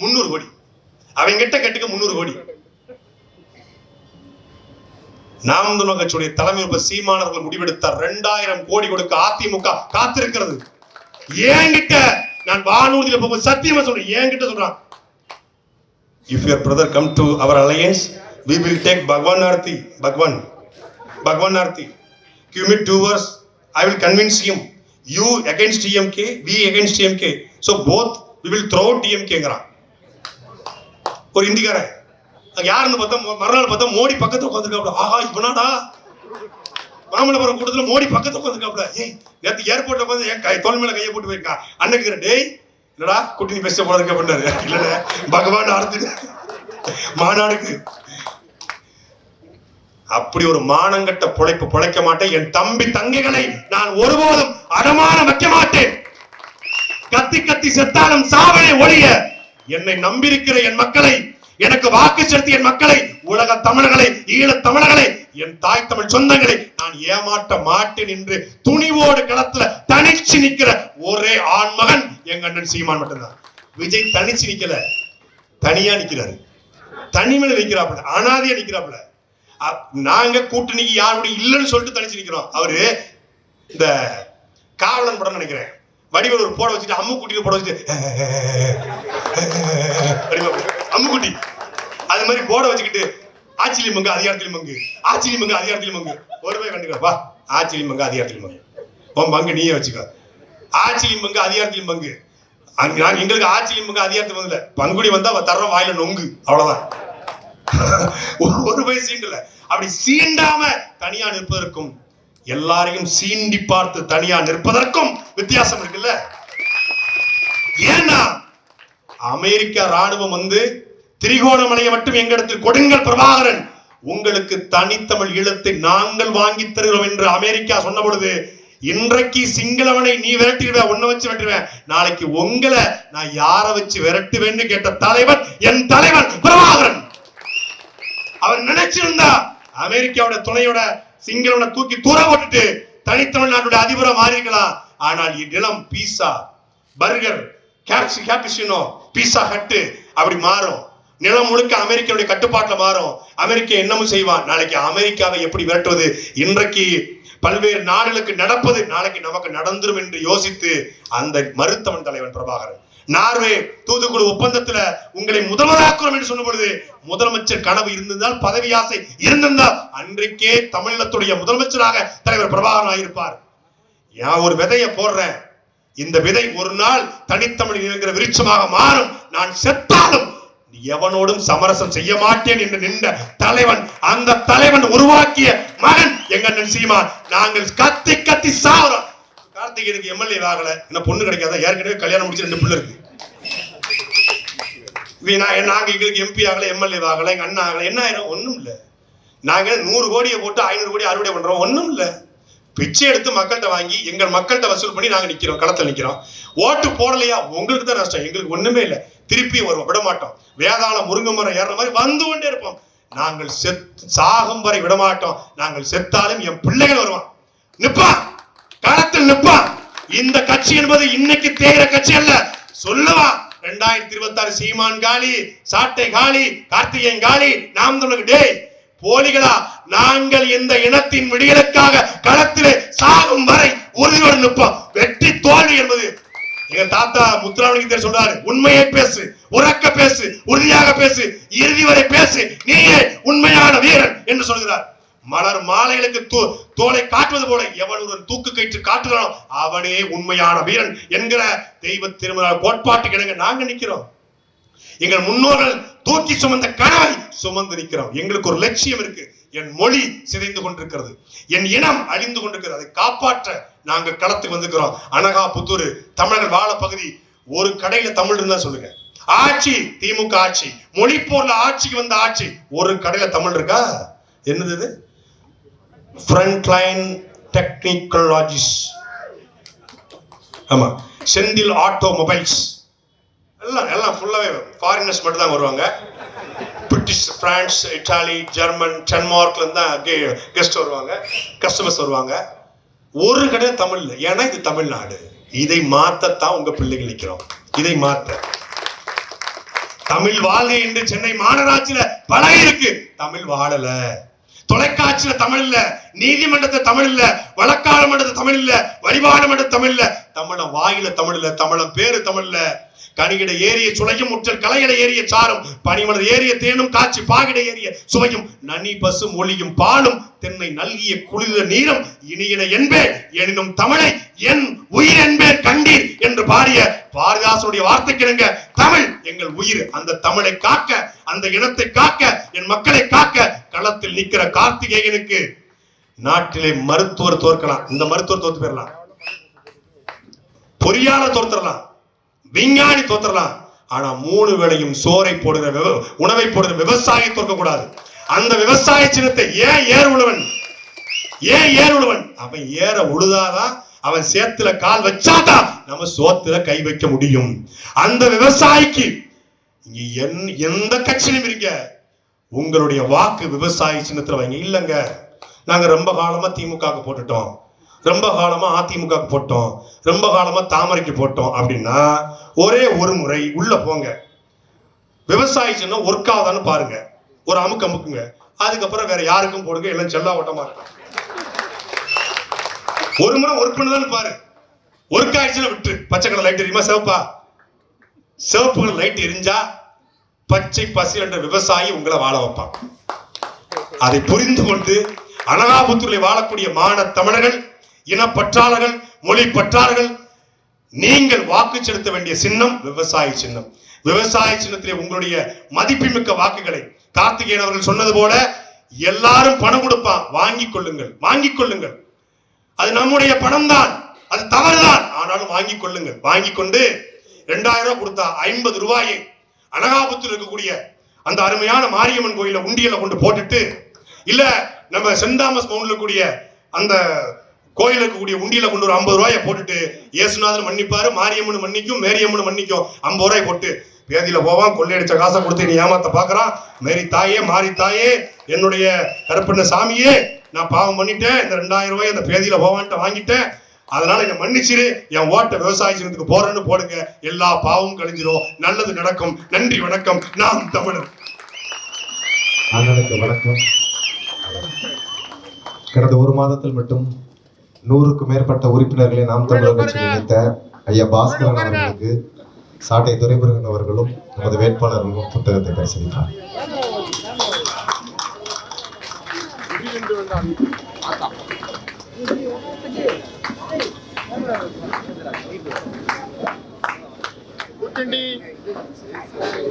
முந்நூறு கோடி. அவங்க கிட்ட கட்டுக்க முந்நூறு கோடி. நாம் தமிழர் கட்சியுடைய தலைமை இப்ப சீமானவர்கள் முடிவெடுத்தார் ரெண்டாயிரம் கோடி கொடுக்க அதிமுக காத்திருக்கிறது. என்கிட்ட நான் வானூர்தியில போகும் சத்தியமா சொல்றேன். என்கிட்ட சொல்றான்? If your brother come to our alliance we will take Bhagavan Aarthi Bhagavan Bhagavan Aarthi give me two hours I will convince you you against DMK we against DMK so both we will throw டிஎம்கேங்கிறான் ஒரு இந்திக்காரன் யாருன்னு பார்த்தா மறுநாள் பார்த்தா மோடி பக்கத்து உட்காந்துருக்காப்ல ஆஹா இப்பனாடா மாமல்லபுரம் கூட்டத்தில் மோடி பக்கத்து உட்காந்துருக்காப்ல ஏய் நேற்று ஏர்போர்ட்டில் உட்காந்து என் கை தோல் மேலே கையை போட்டு போயிருக்கா. அன்னைக்கு டேய் என்னடா குட்டி நீ பேச போல இருக்க பண்ணாரு இல்லை பகவான் அடுத்து மாநாடுக்கு. அப்படி ஒரு மானங்கட்ட பொழைப்பு பொழைக்க மாட்டேன். என் தம்பி தங்கைகளை நான் ஒருபோதும் அடமான வைக்க மாட்டேன். கத்தி கத்தி செத்தாலும் சாவனை ஒழிய என்னை நம்பியிருக்கிற என் மக்களை எனக்கு வாக்கு செலுத்திய என் மக்களை உலக தமிழர்களை ஈழத் தமிழர்களை என் தாய் தமிழ் சொந்தங்களை நான் ஏமாற்ற மாட்டேன் என்று துணிவோடு களத்துல தனிச்சு நிக்கிற ஒரே ஆண்மகன் எங்க அண்ணன் சீமான் மட்டும்தான். விஜய் தனிச்சு நிக்கல. தனியா நிக்கிறாரு. தனிமையில நிக்கிறாப்புல அனாதையா நிக்கிறாப்புல. நாங்க கூட்டணிக்கு யாருடைய இல்லைன்னு சொல்லிட்டு தனிச்சு நிக்கிறோம். அவரு இந்த காவலன் படம் நினைக்கிறேன். வடிவேல் ஒரு போட வச்சுட்டு அம்மு கூட்டிட்டு போட வச்சுட்டு அம்முக்குட்டி அது மாதிரி போட வச்சுக்கிட்டு ஆச்சிலி மங்கு அதிகாரத்தில் மங்கு. ஆச்சிலி மங்கு அதிகாரத்தில் மங்கு. ஒரு போய் கண்டுக்கா வா. ஆச்சிலி மங்கு அதிகாரத்தில் மங்கு. உன் பங்கு நீயே வச்சுக்கோ. ஆச்சிலி மங்கு அதிகாரத்தில் பங்கு நான் எங்களுக்கு ஆச்சிலி மங்கு அதிகாரத்தில் வந்தல பங்குடி வந்தா அவ தர்ற வாயில நொங்கு. அவ்வளவுதான். ஒரு- ஒரு போய் சீண்டல அப்படி சீண்டாம தனியா நிற்பதற்கும் எல்லாரையும் சீண்டி பார்த்து தனியா நிற்பதற்கும் வித்தியாசம் இருக்குல்ல? ஏன்னா அமெரிக்க ராணுவம் வந்து திரிகோணமலையை மட்டும் எங்களிடத்தில் கொடுங்கள் பிரபாகரன். உங்களுக்கு தனித்தமிழ் ஈழத்தை நாங்கள் வாங்கி தருகிறோம் என்று அமெரிக்கா சொன்ன பொழுது இன்றைக்கு சிங்களவனை நீ விரட்டிடுவ உன்னை வச்சு விரட்டுவேன் நாளைக்கு உங்களை நான் யாரை வச்சு விரட்டுவேன்னு கேட்ட தலைவன் என் தலைவன் பிரபாகரன். அவர் நினைச்சிருந்தா அமெரிக்காவோட துணையோட சிங்களவனை தூக்கி தூர போட்டுட்டு தனித்தமிழ் நாட்டோட அதிபரா மாறிக்கலாம் ஆனால் இடம் பீஸா பர்கர் கேப்சி கேபிசினோ பீஸா ஹட்டு அப்படி மாறும். நிலம் முழுக்க அமெரிக்காவுடைய கட்டுப்பாட்டில் மாறும். அமெரிக்கா என்னமும் செய்வான் நாளைக்கு அமெரிக்காவை எப்படி விரட்டுவது? இன்றைக்கு பல்வேறு நாடுகளுக்கு நடப்பது நாளைக்கு நமக்கு நடந்துரும் என்று யோசித்து அந்த மருத்துவன் தலைவன் பிரபாகரன். நார்வே தூதுக்குழு ஒப்பந்தத்துல உங்களை முதல்வராக்குறோம் என்று சொன்ன பொழுது முதலமைச்சர் கனவு இருந்திருந்தால் பதவி ஆசை இருந்திருந்தால் அன்றைக்கே தமிழகத்துடைய முதலமைச்சராக தலைவர் பிரபாகரன் ஆயிருப்பார். நான் ஒரு விதைய போடுறேன். இந்த விதை ஒரு நாள் தனித்தமிழ் என்கிற விருட்சமாக மாறும். நான் செத்த எவனோடும் சமரசம் செய்ய மாட்டேன் என்று நின்ற தலைவன் அந்த தலைவன் உருவாக்கிய மகன் எங்க சீமான். நாங்கள் கத்தி கத்தி சாவறோம். கார்த்திகேயனுக்கு எம்எல்ஏ ஆகல என்ன பொண்ணு கிடைக்காத? ஏற்கனவே கல்யாணம் முடிச்சு ரெண்டு பிள்ளை இருக்கு. வீணா நாங்க எங்களுக்கு எம்பி ஆகல எம்எல்ஏ ஆகல எங்க அண்ணா ஆகல. என்ன ஆயிரும்? ஒண்ணும் இல்ல. நாங்க நூறு கோடியை போட்டு ஐநூறு கோடி அறுவடை பண்றோம். ஒண்ணும் இல்ல. பிச்சை எடுத்து மக்கள்கிட்ட வாங்கி எங்கள் மக்கள்கிட்ட வசூல் பண்ணி நாங்க நிக்கிறோம். களத்துல நிக்கிறோம். ஓட்டு போடலையா? உங்களுக்கு தான் நஷ்டம். எங்களுக்கு ஒண்ணுமே இல்ல. திருப்பி வருவோம். விட மாட்டோம் வேதாள முருங்கை மரம் ஏறுற மாதிரி வந்து கொண்டே இருப்போம். நாங்கள் செத் சாகும் வரை விடமாட்டோம். நாங்கள் செத்தாலும் என் பிள்ளைகள் வருவான். நிப்பான் களத்தில் நிப்பான் இந்த கட்சி என்பது இன்னைக்கு தேகிற கட்சி அல்ல. சொல்லுவா? ரெண்டாயிரத்தி இருபத்தி ஆறு சீமான் காலி சாட்டை காலி கார்த்திகேயன் காலி நாம் தமிழர் டேய் போலிகளா? நாங்கள் இந்த இனத்தின் விடியலுக்காக களத்திலே சாகும் வரை உறுதியோடு நிற்போம். வெற்றி தோல்வி என்பது எங்க தாத்தா முத்துராமலிங்க சொல்றாரு உண்மையை பேசு உறக்க பேசு உறுதியாக பேசு இறுதி வரை பேசு நீயே உண்மையான வீரன் என்று சொல்கிறார். மலர் மாலைகளுக்கு தோ- தோலை காட்டுவது போல எவன் ஒரு தூக்கு கயிற்று காட்டுகிறானோ அவனே உண்மையான வீரன் என்கிற தெய்வ திருமண கோட்பாட்டுக்கு இணங்க நாங்க நிக்கிறோம். எங்கள் முன்னோர்கள் தூக்கி சுமந்த கனவை சுமந்து நிற்கிறோம் எங்களுக்கு ஒரு லட்சியம் இருக்கு. என் மொழி சிதைந்து கொண்டிருக்கிறது. என் இனம் அழிந்து கொண்டிருக்கிறது. அதை காப்பாற்ற நாங்க களத்துக்கு வந்துக்கிறோம் அனகா புத்தூர் தமிழர்கள் வாழ பகுதி ஒரு கடையில தமிழ் இருந்தா சொல்லுங்க. ஆட்சி திமுக ஆட்சி. மொழி ஆட்சிக்கு வந்த ஆட்சி ஒரு கடையில தமிழ் இருக்கா? என்னது இது? ஃப்ரண்ட்லைன் டெக்னிக்கலாஜிஸ் ஆமா. செந்தில் ஆட்டோமொபைல்ஸ் எல்லாம் எல்லாம் ஃபுல்லாகவே ஃபாரினர்ஸ் மட்டும் தான் வருவாங்க. பிரிட்டிஷ் பிரான்ஸ் இட்டாலி ஜெர்மன் டென்மார்க்ல இருந்து தான் கெஸ்ட் வருவாங்க. கஸ்டமர்ஸ் வருவாங்க. ஒரு கடை தமிழ்ல. ஏன்னா இது தமிழ்நாடு. இதை மாத்தத்தான் உங்க பிள்ளைகள் நிற்கிறோம் இதை மாத்த. தமிழ் வாழ்க என்று சென்னை மாநகராட்சியில பழகி இருக்கு. தமிழ் வாழல. தொலைக்காட்சியில தமிழ் இல்ல. நீதிமன்றத்துல தமிழ் இல்ல. வழக்காடு மன்றத்துல தமிழ் இல்ல. வழிபாடு மன்ற தமிழ் இல்ல. தமிழ வாயில தமிழ் இல்ல. தமிழ பேரு தமிழ் இல்ல. கனிகிட ஏறிய சுளையும் முற்றல் கலையிட ஏறிய சாரும் பனிமலர் ஏறிய தேனும் காட்சி பாகிட ஏறிய சுவையும் நனி பசும் ஒளியும் பாலும் தென்னை நல்கிய குளிர நீரும் இனியின என்பேன் எனினும் தமிழை என் உயிர் என்பேன் கண்டீர் என்று பாடிய பாரதிதாசனுடைய வார்த்தைக்கிணங்க தமிழ் எங்கள் உயிர். அந்த தமிழை காக்க அந்த இனத்தை காக்க என் மக்களை காக்க களத்தில் நிக்கிற கார்த்திகேயனுக்கு நாட்டிலே மருத்துவர் தோற்கலாம். இந்த மருத்துவர் தோத்து போயிடலாம் பொறியாளர் தோத்துறலாம் விஞ்ஞானி தோத்துறலாம் ஆனா மூணு வேளையும் சோறை போடுகிற உணவை போடுகிற விவசாயி தோற்க கூடாது அந்த விவசாய சின்னத்தை ஏன் ஏர் உழவன் ஏன் ஏர் உழவன் அவன் ஏற உழுதாதான் அவன் சேத்துல கால் வச்சாதான் நம்ம சோத்துல கை வைக்க முடியும். அந்த விவசாயிக்கு இங்க என்- எந்த கட்சியிலும் இருக்க உங்களுடைய வாக்கு விவசாய சின்னத்துல வைங்க. இல்லைங்க. நாங்க ரொம்ப காலமா திமுக போட்டுட்டோம். ரொம்ப காலமா அதிமுக போட்டோம். ரொம்ப காலமா தாமரைக்கு போட்டோம் அப்படின்னா ஒரே ஒரு முறை உள்ள போங்க. விவசாயி சின்னம் ஒர்க் ஆகுதான்னு பாருங்க. ஒரு அமுக்கு அமுக்குங்க. அதுக்கப்புறம் வேற யாருக்கும் போடுங்க. எல்லாம் செல்லா ஓட்டமா இருக்கும். ஒரு முறை ஒர்க் பண்ணுதான்னு பாரு. ஒர்க் ஆயிடுச்சுன்னா விட்டு பச்சை கலர் லைட் எரியுமா சிவப்பா? சிவப்பு கலர் லைட் எரிஞ்சா பச்சை பசி என்ற விவசாயி உங்களை வாழ வைப்பான். அதை புரிந்து கொண்டு அனகாபுத்தூரில் வாழக்கூடிய மான தமிழர்கள் இனப்பற்றாளர்கள் மொழி பற்றாளர்கள் நீங்கள் வாக்கு செலுத்த வேண்டிய சின்னம் விவசாய சின்னம். விவசாய சின்னத்திலே உங்களுடைய மதிப்புமிக்க வாக்குகளை கார்த்திகேயன் அவர்கள் சொன்னது போல எல்லாரும் பணம் கொடுப்பான் வாங்கிக் கொள்ளுங்கள் வாங்கிக் கொள்ளுங்கள். அது நம்முடைய பணம் தான் அது தவறுதான். ஆனாலும் வாங்கிக் கொள்ளுங்கள். வாங்கி கொண்டு ரெண்டாயிரம் ரூபாய் கொடுத்தா ஐம்பது ரூபாயை. அனகாபுத்தூர் இருக்கக்கூடிய அந்த அருமையான மாரியம்மன் கோயில உண்டியல கொண்டு போட்டுட்டு இல்ல நம்ம சென்ட் தாமஸ் மவுண்ட்ல கூடிய அந்த கோயில் இருக்கக்கூடிய உண்டியில கொண்டு ஒரு ஐம்பது ரூபாயை போட்டுட்டு இயேசுநாதன் மன்னிப்பாரு மாரியம்மன் மன்னிக்கும் மேரியம்மன் மன்னிக்கும். ஐம்பது ரூபாய் போட்டு பேதியில போவான் கொள்ளையடிச்ச காசை கொடுத்து நீ ஏமாத்த பாக்குறான் மேரி தாயே மாரி தாயே என்னுடைய கருப்பண்ண சாமியே நான் பாவம் பண்ணிட்டேன் இந்த ரெண்டாயிரம் ரூபாய் அந்த பேதியில போவான்ட்டு வாங்கிட்டேன். அதனால என்னை மன்னிச்சிரு என் ஓட்ட விவசாய சின்னத்துக்கு போறேன்னு போடுங்க. எல்லா பாவமும் கழிஞ்சிரும். நல்லது நடக்கும். நன்றி வணக்கம். நாம் தமிழர். அண்ணனுக்கு வணக்கம். கடந்த ஒரு மாதத்தில் மட்டும் நூறுக்கும் மேற்பட்ட உறுப்பினர்களை நாம் தமிழர் இணைத்த ஐயா பாஸ்கரன் அவர்களுக்கு சாட்டை துரைமுருகன் அவர்களும் நமது வேட்பாளர்களும் புத்தகத்தை பரிசீலித்தார்